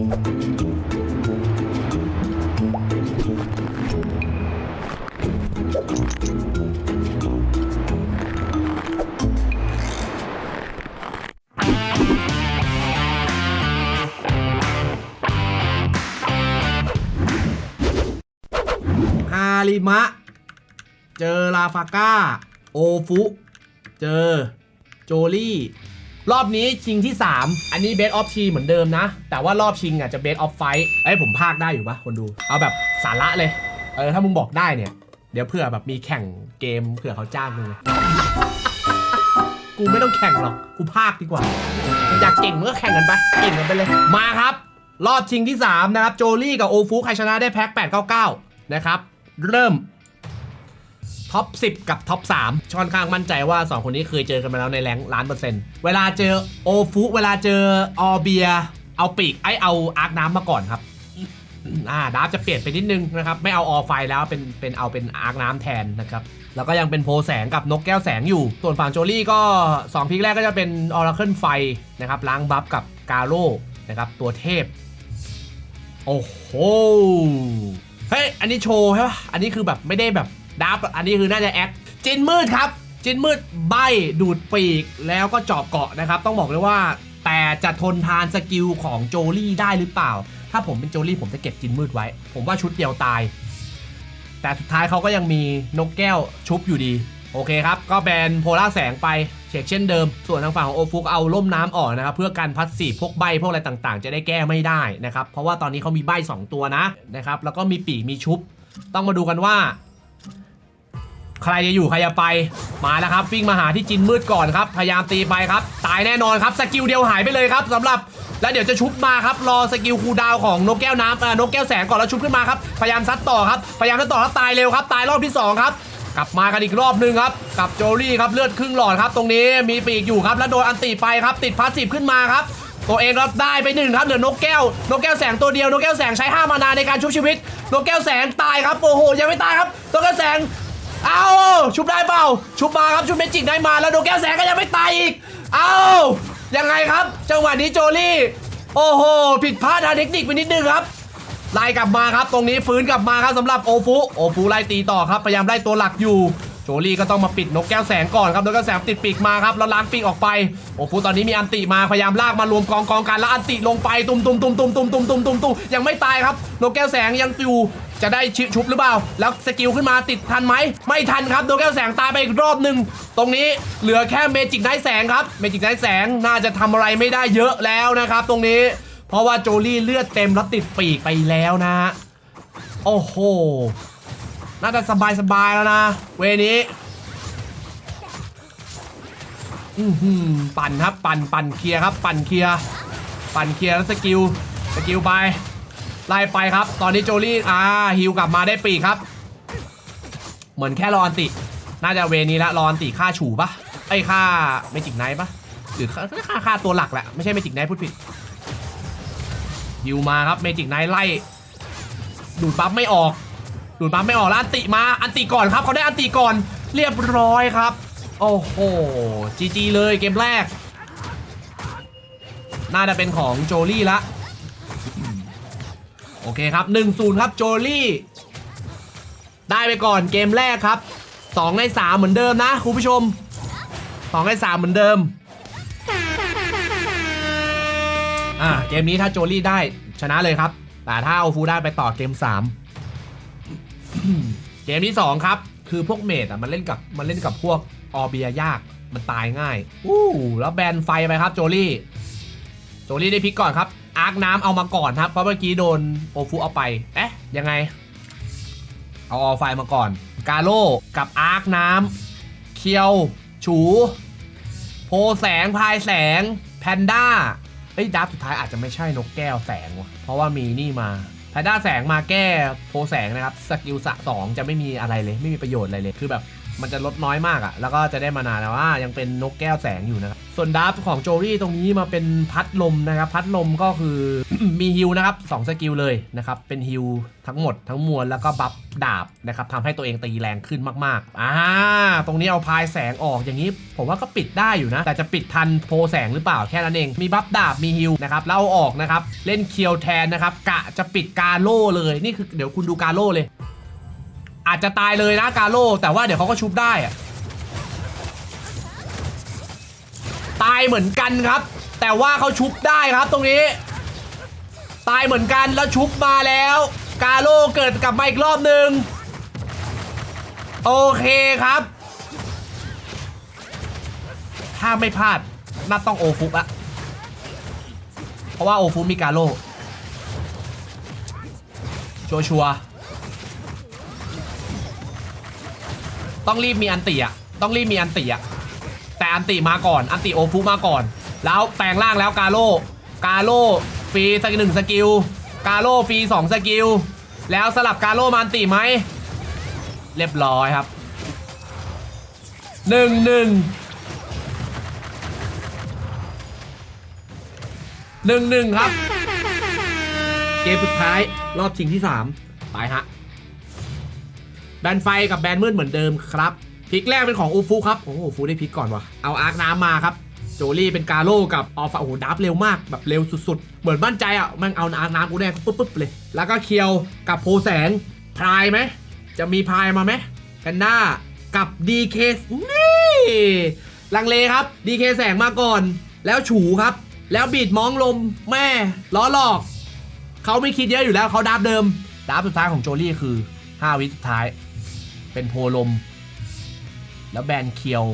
ฮาริมะ เจอลาฟาก้า โอฟุ เจอ โจลี่ รอบนี้ชิงที่ 3 อันนี้เบสออฟทีเหมือนเดิมนะ แต่ว่ารอบชิงอะจะเบสออฟไฟไอ้ผมพากได้อยู่ปะคนดู เอาแบบสาระเลย เออ ถ้ามึงบอกได้เนี่ย เดี๋ยวเผื่อแบบมีแข่งเกมเผื่อเขาจ้างมึงเลยกูไม่ต้องแข่งหรอก กูพากดีกว่า อยากเก่งมึงก็แข่งกันไป เก่งกันไปเลย มาครับ รอบชิงที่ 3 นะครับ โจลี่กับโอฟุใครชนะได้แพ็ค899 นะครับ เริ่ม ท็อป 10 กับท็อป3ค่อนข้างมั่นใจว่า 2 คนนี้เคยเจอกันมาแล้วในแรงล้านเปอร์เซ็นต์เวลาเจอโอฟุเวลาเจอออเบีย เอาปีกไอเอาอาร์คน้ำมาก่อนครับอ่าดาร์ฟจะเปลี่ยนไปนิดนึงนะครับ ไม่เอาออไฟแล้วเป็นเป็นเอาเป็นอาร์คน้ำแทนนะครับ แล้วก็ยังเป็นโพแสงกับนกแก้วแสงอยู่ ส่วนฝั่งโจลี่ก็ 2พิกแรกก็จะเป็นออร์เคิลไฟนะครับล้างบัฟกับกาโร่นะครับตัวเทพ โอ้โห เฮ้ย อันนี้โชว์ใช่ปะอันนี้คือแบบไม่ได้แบบ ดับอันนี้คือน่าจะแอคจินมืดครับ จินมืดใบดูดปีกแล้วก็จาะเกาะนะครับ ต้องบอกเลยว่า แต่จะทนทานสกิลของโจลี่ได้หรือเปล่า ถ้าผมเป็นโจลี่ผมจะเก็บจินมืดไว้ ผมว่าชุดเดียวตาย แต่สุดท้ายเขาก็ยังมีนกแก้วชุบอยู่ดี โอเคครับ ก็แบนโพล่าแสงไปเช็คเช่นเดิม ส่วนทางฝั่งของโอฟุกเอาล่มน้ำออกนะครับ เพื่อการพัดสีพวกใบพวกอะไรต่างๆ จะได้แก้ไม่ได้นะครับ เพราะว่าตอนนี้เขามีใบ2ตัวนะนะครับ แล้วก็มีปีกมีชุบ ต้องมาดูกันว่า ใครจะอยู่ใครจะไปมาแล้วครับวิ่งมาหาที่จินมืดก่อนครับ พยายามตีไปครับ ตายแน่นอนครับสกิลเดียวหายไปเลยครับสำหรับแล้วเดี๋ยวจะชุบมาครับรอสกิลคูดาวของนกแก้วน้ำเอ่นกแก้วแสงก่อนแล้วชุบขึ้นมาครับพยายามซัดต่อครับพยายามซัดต่อแล้วตายเร็วครับ ตายรอบที่สองครับกลับมากันอีกรอบหนึงครับกับโจลี่ครับเลือดครึ่งหลอดครับ ตรงนี้มีปีกอยู่ครับ แล้วโดนอันติไปครับ ติดพาสซีฟขึ้นมาครับตัวเองรับได้ไปหนึ่งครับเหลือนกแก้วนกแก้วแสงตัวเดียวนกแก้วแสงใช้5มานาในการชุบชีวิตนกแก้วแสงตายครับโอ้โหยังไม่ตายครับนกแก้วแสง เอาชุบได้เปล่า ชุบมาครับชุบเมจิกได้มาแล้วโดนแก้วแสงก็ยังไม่ตายอีก เอายังไงครับ จังหวะนี้โจลี่ โอ้โห ผิดพลาดทางเทคนิคไปนิดนึงครับไล่กลับมาครับ ตรงนี้ฟื้นกลับมาครับสำหรับโอฟุโอฟุไล่ตีต่อครับพยายามไล่ตัวหลักอยู่ จลี่ก็ต้องมาปิดนกแก้วแสงก่อนครับนกแก้วแสงติดปีกมาครับแล้วล้างปีกออกไปโอฟุตอนนี้มีอันติมาพยายามลากมารวมกองกองกันแล้วอันติลงไปตุมตุมตุมตุมตุมตุมตุมตุมตุมยังไม่ตายครับนกแก้วแสงยังอยู่จะได้ชิชุบหรือเปล่า แล้วสกิลขึ้นมาติดทันไหม ไม่ทันครับโดนแก้วแสงตายไปอีกรอบหนึ่ง ตรงนี้เหลือแค่เมจิกไนท์แสงครับ เมจิกไนท์แสงน่าจะทำอะไรไม่ได้เยอะแล้วนะครับ ตรงนี้ เพราะว่าโจลี่เลือดเต็มแล้วติดปีกไปแล้วนะ โอ้โห น่าจะสบายสบายๆแล้วนะ เวนี้อือหือปั่นครับ ปั่นปั่นเคลียร์ครับ ปั่นเคลียร์ปั่นเคลียร์แล้วสกิลสกิลไปไล่ไปครับ ตอนนี้โจลี่อ่าฮิวกลับมาได้ปีกครับ เหมือนแค่รออันติ น่าจะเวนี้ละรออันติค่าฉูปะไอ้ค่าเมจิกไนท์ปะหรือค่าค่าตัวหลักแหละไม่ใช่เมจิกไนท์พูดผิดฮิวมาครับเมจิกไนท์ไล่ดูดบัฟไม่ออก ดูดบัฟไม่ออกแล้วอันติมาอันติก่อนครับเขาได้อันติก่อนเรียบร้อยครับ โอ้โหจีจีเลยเกมแรก น่าจะเป็นของโจลี่ละโอเคครับ 1-0 ครับโจลี่ ได้ไปก่อนเกมแรกครับ 2 ใน 3 เหมือนเดิมนะคุณผู้ชม 2 ใน 3 เหมือนเดิมอ่าเกมนี้ถ้าโจลี่ได้ชนะเลยครับ แต่ถ้าโอฟูได้ไปต่อเกม 3 เกมที่ 2 ครับ คือพวกเมดอะมันเล่นกับมันเล่นกับพวกออเบียยากมันตายง่ายอู้แล้วแบนไฟไปครับโจลี่ โจลี่ได้พลิกก่อนครับ อาร์คน้ำเอามาก่อนครับเพราะเมื่อกี้โดนโอฟุเอาไป เอ๊ะ ยังไง เอาออไฟมาก่อน กาโร่กับอาร์คน้ำเคียว ฉู โพแสงพายแสง แพนด้าเอ้ยดับสุดท้ายอาจจะไม่ใช่นกแก้วแสงว่ะเพราะว่ามีนี่มา แพนด้าแสงมาแก้โพแสงนะครับ สกิลสะสองจะไม่มีอะไรเลย ไม่มีประโยชน์อะไรเลย คือแบบ มันจะลดน้อยมากอะ่ะ แล้วก็จะได้มานานแต่ว่ายังเป็นนกแก้วแสงอยู่นะครับ ส่วนดับของโจลี่ตรงนี้มาเป็นพัดลมนะครับ พัดลมก็คือ มีฮิลนะครับ2สกิลเลยนะครับ เป็นฮิลทั้งหมดทั้งมวลแล้วก็บัฟดาบนะครับทำให้ตัวเองตีแรงขึ้นมากๆ อ่า ตรงนี้เอาพายแสงออกอย่างนี้ ผมว่าก็ปิดได้อยู่นะ แต่จะปิดทันโพแสงหรือเปล่าแค่นั้นเอง มีบัฟดาบมีฮิลนะครับแล้วเอาออกนะครับ เล่นเคียวแทนนะครับ กะจะปิดกาโล่เลย นี่คือเดี๋ยวคุณดูกาโล่เลย อาจจะตายเลยนะกาโล่แต่ว่าเดี๋ยวเขาก็ชุบได้อะตายเหมือนกันครับ แต่ว่าเขาชุบได้ครับตรงนี้ ตายเหมือนกันแล้วชุบมาแล้ว กาโล่เกิดกลับมาอีกรอบหนึ่งโอเคครับ ถ้าไม่พลาดน่าต้องโอฟุกละเพราะว่าโอฟุกมีกาโล่ชัวชัวร์ๆ ต้องรีบมีอันติอะต้องรีบมีอันติอะแต่อันติมาก่อน อันติโอฟุกมาก่อน แล้วแปลงร่างแล้วกาโลกาโลฟรีสักหนึ่งสกิลกาโลฟรีสองสกิลแล้วสลับกาโลมาอันติไหมเรียบร้อยครับหนึ่งหนึ่งหนึ่งหนึ่งครับ เกมสุดท้ายรอบชิงที่ 3 ไปฮะ แบนไฟกับแบนมืดเหมือนเดิมครับพลิกแรกเป็นของอูฟูครับ โอ้โหอูฟูได้พลิกก่อนวะเอาอาร์คน้ำมาครับ โจลี่เป็นกาโร่กับออฟโอ้โหดับเร็วมากแบบเร็วสุดๆ เหมือนมั่นใจอะแมันเอาอาร์คน้ำกูแน่ปุ๊บปุ๊บเลย แล้วก็เคียวกับโพแสงพรายไหม จะมีพรายมาไหมแพนด้ากับดีเคนี่ลังเลครับดีเคแสงมาก่อน แล้วฉูครับ แล้วบีดมองลมแม่ล้อหลอก เขาไม่คิดเยอะอยู่แล้วเขาดับเดิมดับสุดท้ายของโจลี่คือ 5 วิสุดท้าย เป็นโพลม แล้วแบนเคียว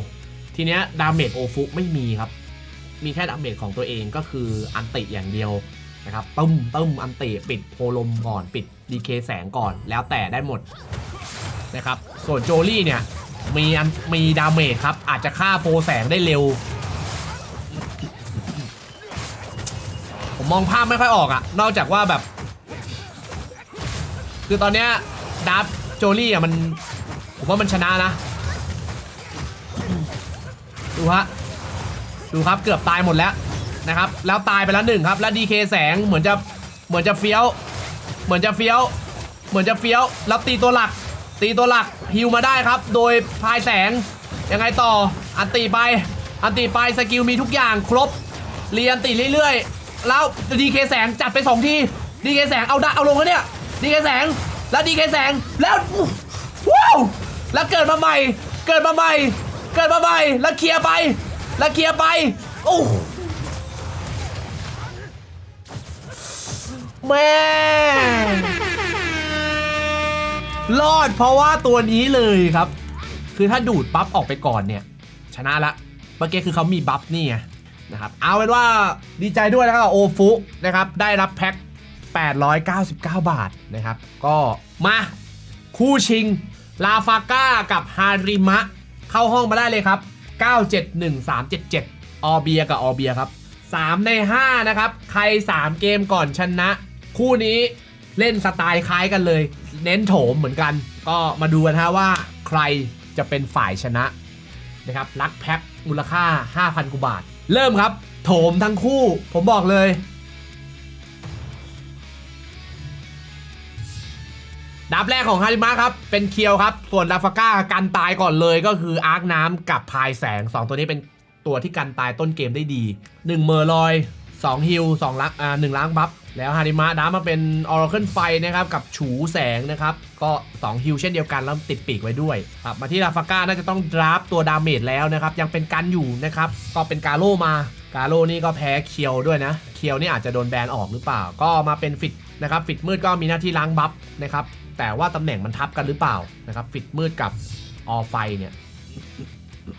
ทีเนี้ยดาเมจโอฟุไม่มีครับ มีแค่ดาเมจของตัวเองก็คืออันติอย่างเดียวนะครับตึ้มตึ้มอันติปิดโพลมก่อนปิดดีเคแสงก่อนแล้วแต่ได้หมดนะครับส่วนโจลี่เนี่ยมีอันมีดาเมจครับ อาจจะฆ่าโพแสงได้เร็ว ผมมองภาพไม่ค่อยออกอะนอกจากว่าแบบ คือตอนเนี้ยดับโจลี่อะมัน ผมว่ามันชนะนะ ดูฮะ ดูครับเกือบตายหมดแล้วนะครับ แล้วตายไปแล้วหนึ่งครับ แล้วดีเคแสงเหมือนจะเหมือนจะเฟี้ยว เหมือนจะเฟี้ยว เหมือนจะเฟี้ยว แล้วตีตัวหลัก ตีตัวหลักฮิวมาได้ครับ โดยพายแสง ยังไงต่อ อันตีไป อันตีไปสกิลมีทุกอย่างครบ เรียนตีเรื่อยๆ แล้วดีเคแสงจัดไปสองทีดีเคแสงเอาด้เอาลงแล้วเนี่ยดีเคแสงแล้วดีเคแสงแล้วว้าว แล้วเกิดมาใหม่ เกิดมาใหม่ เกิดมาใหม่ แล้วเคลียร์ไป แล้วเคลียร์ไป โอ้แม่รอดเพราะว่าตัวนี้เลยครับ คือถ้าดูดปั๊บออกไปก่อนเนี่ย ชนะละ เมื่อกี้คือเขามีบัฟนี่ไงนะครับ เอาเป็นว่าดีใจด้วยนะครับโอฟุนะครับ ได้รับแพ็ค899 บาทนะครับ ก็มาคู่ชิง ลาฟาก้ากับฮาริมะ เข้าห้องมาได้เลยครับ 971377 ออเบียกับออเบียครับ 3 ใน 5 นะครับ ใคร 3 เกมก่อนชนะ คู่นี้เล่นสไตล์คล้ายกันเลย เน้นโถมเหมือนกัน ก็มาดูกันฮะว่าใครจะเป็นฝ่ายชนะนะครับลักแพ็คมูลค่า 5,000กว่าบาท เริ่มครับ โถมทั้งคู่ ผมบอกเลย ดับแรกของฮาริมะครับ เป็นเคียวครับ ส่วนลาฟาก้ากันตายก่อนเลยก็คืออาร์คน้ำกับพายแสง 2 ตัวนี้เป็นตัวที่กันตายต้นเกมได้ดี 1 เมอร์ลอย 2 ฮิล2ล้างอ่า1ล้างบัฟแล้วฮาริมะดับมาเป็นออร์เคิลไฟนะครับกับฉูแสงนะครับ ก็ 2 ฮิลเช่นเดียวกัน แล้วติดปีกไว้ด้วยครับมาที่ลาฟาก้าน่าจะต้องดราฟตัวดาเมจแล้วนะครับ ยังเป็นกันอยู่นะครับ ก็เป็นกาโลมากาโลนี่ก็แพ้เคียวด้วยนะ เคียวนี่อาจจะโดนแบนออกหรือเปล่า ก็มาเป็นฟิตนะครับฟิตมืดก็มีหน้าที่ล้างบัฟนะครับ แต่ว่าตำแหน่งมันทับกันหรือเปล่านะครับฟิตมืดกับออไฟเนี่ย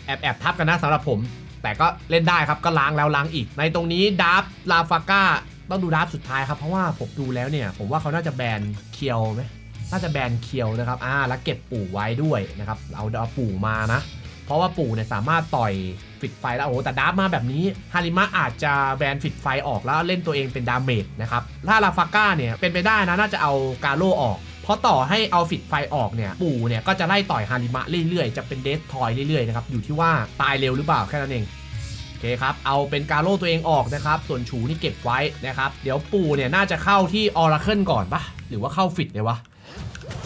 แอบแอบทับกันนะสำหรับผม แต่ก็เล่นได้ครับก็ล้างแล้วล้างอีก ในตรงนี้ดับลาฟาก้าต้องดูดับสุดท้ายครับ เพราะว่าผมดูแล้วเนี่ย ผมว่าเขาน่าจะแบนเคียวไหมน่าจะแบนเคียวนะครับอ่าแล้วเก็บปู่ไว้ด้วยนะครับเอาเอาปู่มานะ เพราะว่าปู่เนี่ยสามารถต่อยฟิตไฟแล้วโอ้โหแต่ดับมาแบบนี้ฮาริมะอาจจะแบนฟิตไฟออกแล้วเล่นตัวเองเป็นดาเมจนะครับถ้าลาฟาก้าเนี่ยเป็นไปได้นะน่าจะเอากาโลออก ราะต่อให้เอาฟิตไฟออกเนี่ยปู่เนี่ยก็จะไล่ต่อยฮาริมะเรื่อยๆ จะเป็นเดสทอยเรื่อยๆนะครับอยู่ที่ว่าตายเร็วหรือเปล่าแค่นั้นเองโอเคครับ เอาเป็นกาโร่ตัวเองออกนะครับ ส่วนฉูนี่เก็บไว้นะครับ เดี๋ยวปู่เนี่ยน่าจะเข้าที่ออราเคิลก่อนปะหรือว่าเข้าฟิตเลยวะ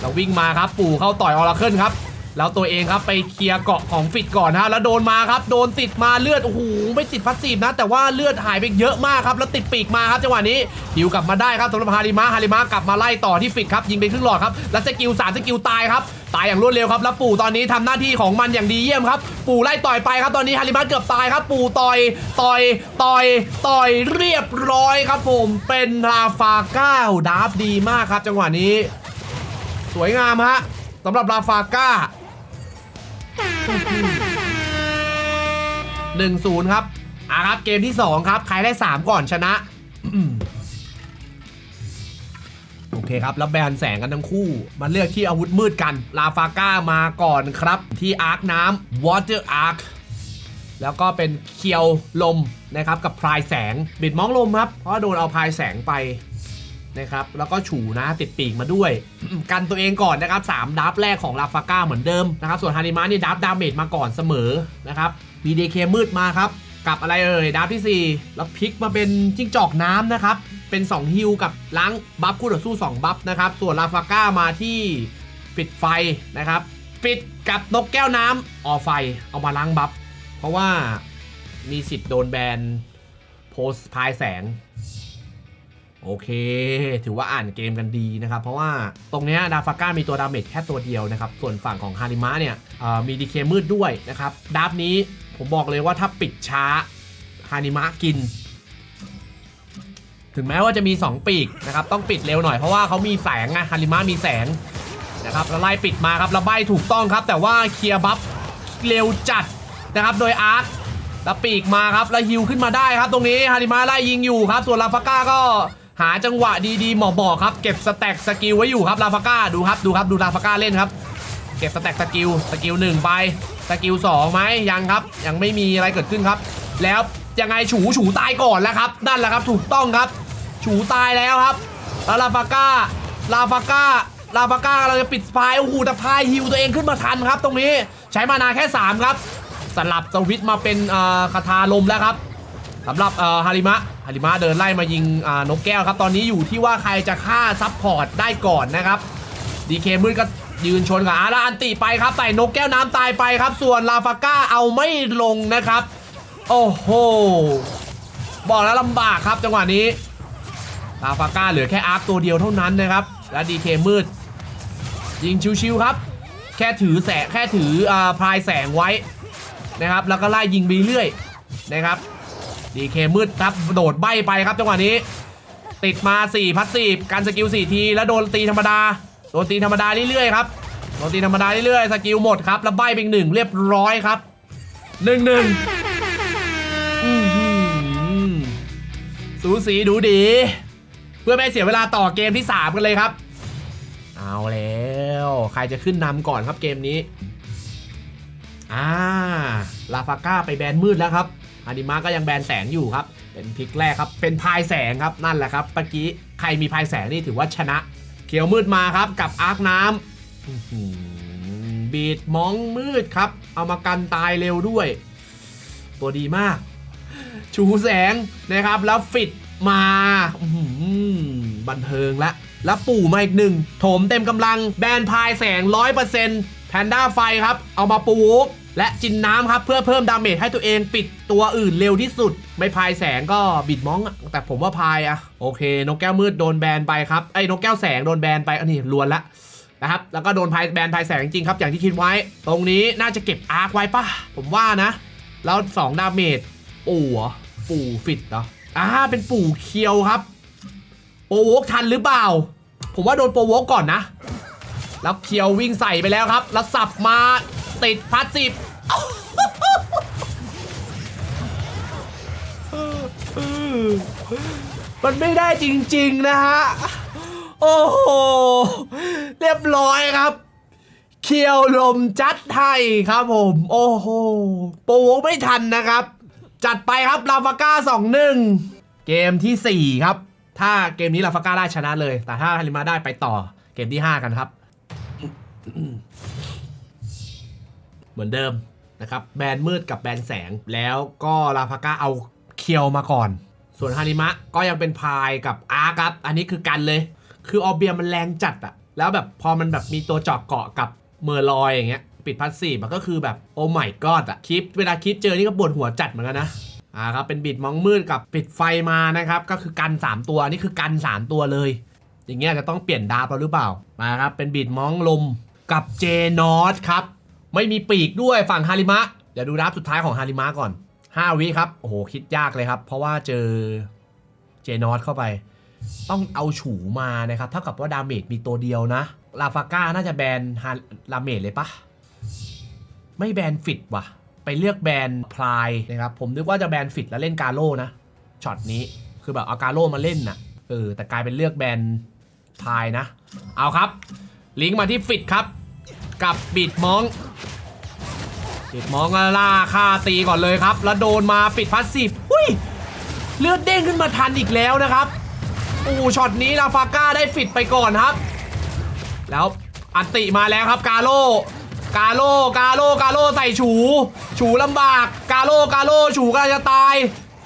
เราวิ่งมาครับปู่เข้าต่อยออราเคิลครับ แล้วตัวเองครับไปเคลียร์เกาะของฟิตก่อนนะฮะแล้วโดนมาครับ โดนติดมาเลือดโอ้โหไม่ติดพัสซีฟนะ แต่ว่าเลือดหายไปเยอะมากครับแล้วติดปีกมาครับจังหวะนี้หิวกลับมาได้ครับสำหรับฮาริมะฮาริมะกลับมาไล่ต่อที่ฟิตครับยิงไปครึ่งหลอดครับแล้วสกิลสามสกิลตายครับตายอย่างรวดเร็วครับแล้วปู่ตอนนี้ทำหน้าที่ของมันอย่างดีเยี่ยมครับ ปู่ไล่ต่อยไปครับตอนนี้ฮาริมะเกือบตายครับ ปู่ต่อยต่อยต่อยต่อยเรียบร้อยครับผมเป็นราฟาก้าดาฟดีมากครับ จังหวะนี้ สวยงามฮะสำหรับราฟาก้า หนึ่งศูนย์ครับอะครับ เกมที่2ครับ ใครได้3ก่อนชนะ โอเคครับ แล้วแบนแสงกันทั้งคู่ มาเลือกที่อาวุธมืดกัน ลาฟาก้ามาก่อนครับ ที่อาร์คน้ำ Water Arc แล้วก็เป็นเคียวลมนะครับกับพลายแสง บิดมองลมครับ เพราะโดนเอาพลายแสงไป นะครับแล้วก็ฉูนะติดปีกมาด้วย กันตัวเองก่อนนะครับ3ดับแรกของลาฟาก้าเหมือนเดิมนะครับส่วนฮาริมะนี่ดับดาเมจมาก่อนเสมอนะครับมีเดเคมืดมาครับกับอะไรเอ่ยดับที่ 4 แล้วพลิกมาเป็นจิ้งจอกน้ำนะครับเป็น2ฮิลกับล้างบัฟคู่ต่อสู้2บัฟนะครับส่วนลาฟาก้ามาที่ปิดไฟนะครับปิดกับนกแก้วน้ำออไฟเอามาล้างบัฟเพราะว่ามีสิทธิ์โดนแบนโพสพายแสง โอเค ถือว่าอ่านเกมกันดีนะครับ เพราะว่าตรงเนี้ยดาฟาก้ามีตัวดาเมจแค่ตัวเดียวนะครับ ส่วนฝั่งของฮาริมะเนี่ยมีดีเคมืดด้วยนะครับ ดาบนี้ผมบอกเลยว่าถ้าปิดช้าฮาริมะกิน ถึงแม้ว่าจะมี 2 ปีกนะครับ ต้องปิดเร็วหน่อยเพราะว่าเขามีแสงไงฮาริมะมีแสงนะครับแล้วไล่ปิดมาครับแล้วใบถูกต้องครับ แต่ว่าเคลียร์บัฟเร็วจัดนะครับ โดยอาร์คแล้วปีกมาครับแล้วฮิวขึ้นมาได้ครับ ตรงนี้ฮาริมาไล่ยิงอยู่ครับ ส่วนลาฟาก้าก็ หาจังหวะดีๆหมอบอกครับเก็บสแต็กสกิลไว้อยู่ครับลาฟาก้าดูครับดูครับดูลาฟาก้าเล่นครับ เก็บสแต็กสกิลสกิลหนึ่งไปสกิลสองไหมยังครับ ยังไม่มีอะไรเกิดขึ้นครับ แล้วยังไงฉูฉูตายก่อนแล้วครับนั่นแหละครับถูกต้องครับฉูตายแล้วครับแล้วลาฟาก้าลาฟาก้าลาฟาก้าเราจะปิดพายโอ้โหแต่พายฮิวตัวเองขึ้นมาทันครับ ตรงนี้ใช้มานาแค่ 3 ครับ สลับสวิตมาเป็นคาถาลมแล้วครับสำหรับฮาริมะ ฮาริมะเดินไล่มายิงนกแก้วครับ ตอนนี้อยู่ที่ว่าใครจะฆ่าซับพอร์ตได้ก่อนนะครับดีเคมืดก็ยืนชนกับอาราอันติไปครับใส่นกแก้วน้ำตายไปครับ ส่วนลาฟาก้าเอาไม่ลงนะครับ โอ้โห บอกแล้วลำบากครับจังหวะนี้ ลาฟาก้าเหลือแค่อาร์คตัวเดียวเท่านั้นนะครับ และดีเคมืด ยิงชิวๆครับ แค่ถือแสงแค่ถืออพลายแสงไว้นะครับ แล้วก็ไล่ยิงไปเรื่อยนะครับ ดีเคมืดครับโดดใบไปครับจังหวะนี้ ติดมา4พัดสีการสกิล4ทีแล้วโดนตีธรรมดาโดนตีธรรมดาเรื่อยๆครับโดนตีธรรมดาเรื่อยๆสกิลหมดครับแล้วใบเป็นหนึ่งเรียบร้อยครับหนึ่งหนึ่งสูสีดูดี เพื่อไม่เสียเวลาต่อเกมที่ 3 กันเลยครับ เอาแล้ว ใครจะขึ้นนำก่อนครับเกมนี้ อ่า ลาฟาก้าไปแบนมืดแล้วครับ อานิมาก็ยังแบนแสงอยู่ครับ เป็นพลิกแรกครับ เป็นพายแสงครับนั่นแหละครับเมื่อกี้ใครมีพายแสงนี่ถือว่าชนะ เขียวมืดมาครับกับอาร์คน้ำบีดมองมืดครับ เอามากันตายเร็วด้วย ตัวดีมาก ชูแสงนะครับแล้วฟิตมาบันเทิงละแล้วปู่มาอีกหนึ่งโถมเต็มกำลังแบนพายแสง100% แพนด้าไฟครับ เอามาปูวกและจินน้ำครับ เพื่อเพิ่มดาเมจให้ตัวเองปิดตัวอื่นเร็วที่สุด ไม่พายแสงก็บิดมองอะแต่ผมว่าพายอะโอเคนกแก้วมืดโดนแบนไปครับไอ้นกแก้วแสงโดนแบนไปอันนี้ลวนละนะครับแล้วก็โดนพายแบนพายแสงจริงครับ อย่างที่คิดไว้ ตรงนี้น่าจะเก็บอาร์คไว้ปะผมว่านะ แล้ว 2 ดาเมจปู่เหรอปู่ฟิตเหรออ่าเป็นปู่เคียวครับ โปรโวกทันหรือเปล่า ผมว่าโดนโปรโวกก่อนนะ แล้วเคียววิ่งใส่ไปแล้วครับ แล้วสับมาติดพัดสิบมันไม่ได้จริงๆนะฮะ โอ้โห เรียบร้อยครับ เคียวลมจัดให้ครับผม โอ้โห โปรโวกไม่ทันนะครับ จัดไปครับลาฟาก้าสองหนึ่งเกมที่ 4 ครับ ถ้าเกมนี้ลาฟาก้าได้ชนะเลย แต่ถ้าฮาริมาได้ไปต่อเกมที่ 5 กันครับ เหมือนเดิมนะครับแบนมืดกับแบนแสง แล้วก็ลาพาก้าเอาเคียวมาก่อน ส่วนฮาริมะก็ยังเป็นพายกับอาร์ครับ อันนี้คือกันเลย คือออเบียมันแรงจัดอะแล้วแบบพอมันแบบมีตัวจาะเกาะกับเมอร์ลอยอย่างเงี้ยปิดพัสซีฟมันก็คือแบบโอ้ไม่กอดอะคลิปเวลาคลิปเจอนี่ก็ปวดหัวจัดเหมือนกันนะอ่าครับเป็นบิดมองมืดกับปิดไฟมานะครับ ก็คือกัน 3 ตัวนี่คือกัน 3 ตัวเลย อย่างเงี้ยจะต้องเปลี่ยนดาบเราหรือเปล่ามาครับเป็นบีดมองลม กับเจนอสครับ ไม่มีปีกด้วยฝั่งฮาริมะ เดี๋ยวดูดาบสุดท้ายของฮาริมะก่อน 5 วิครับ โอ้โห คิดยากเลยครับ เพราะว่าเจอเจนอสเข้าไป ต้องเอาฉูมานะครับ เท่ากับว่าดาเมจมีตัวเดียวนะ ลาฟาก้าน่าจะแบนฮาลาเมจเลยปะไม่แบนฟิตว่ะ ไปเลือกแบนพลายนะครับ ผมนึกว่าจะแบนฟิตแล้วเล่นกาโร่นะช็อตนี้คือแบบเอากาโร่มาเล่นน่ะเออแต่กลายเป็นเลือกแบนพลายนะ เอาครับ ลิงก์มาที่ฟิตครับ กับบิดมองบิดมองแล้วล่าค่าตีก่อนเลยครับ แล้วโดนมาปิดพัสซีฟหุ้ยเลือดเด้งขึ้นมาทันอีกแล้วนะครับโอ้ช็อตนี้ลาฟาก้าได้ฟิตไปก่อนครับ แล้วอันติมาแล้วครับกาโลกาโลกาโลกาโลใส่ฉู ฉูลำบาก กาโลกาโลฉูกำลังจะตาย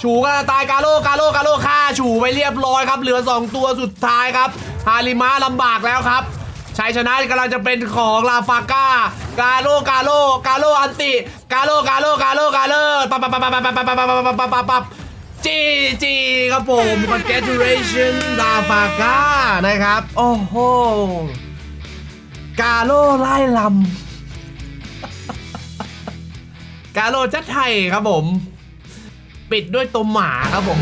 ฉูกำลังจะตายกาโลกาโลกาโลฆ่าฉูไปเรียบร้อยครับ เหลือ 2 ตัวสุดท้ายครับฮาริมะลำบากแล้วครับ ชัยชนะกำลังจะเป็นของลาฟาก้ากาโลกาโลกาโลอันติกาโลกาโลกาโลกาโลปับปับปับปับปับปับปับปับปับปับปับปับจีจีครับผม congratulation ลาฟาก้านะครับ โอ้โหกาโลไล่ลำกาโลจัดไทยครับผม ปิดด้วยตัวหมาครับผม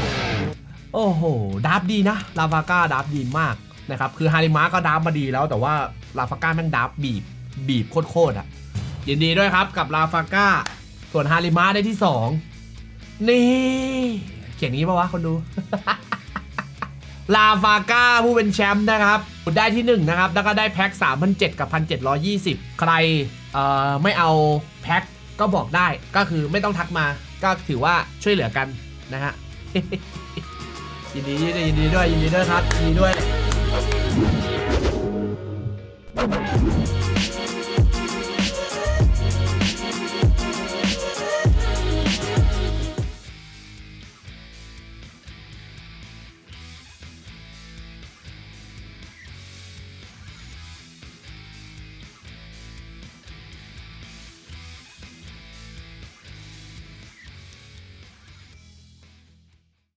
โอ้โหดับดีนะ ลาฟาก้าดับดีมาก นะครับคือฮาริมะก็ดับมาดีแล้วแต่ว่าลาฟาก้าแม่งดับบีบบีบโคตรๆอะยินดีด้วยครับกับลาฟาก้าส่วนฮาริมะได้ที่ 2 นี่ เขียนนี้ปะวะคนดู ลาฟาก้าผู้เป็นแชมป์นะครับได้ที่ 1 นะครับ แล้วก็ได้แพ็ค3,007กับ 1,720 ใครเอ่อไม่เอาแพ็คก็บอกได้ก็คือไม่ต้องทักมาก็ถือว่าช่วยเหลือกันนะฮะยินดีด้วยยินดีด้วยยินดีด้วยครับยินดีด้วย Thank you.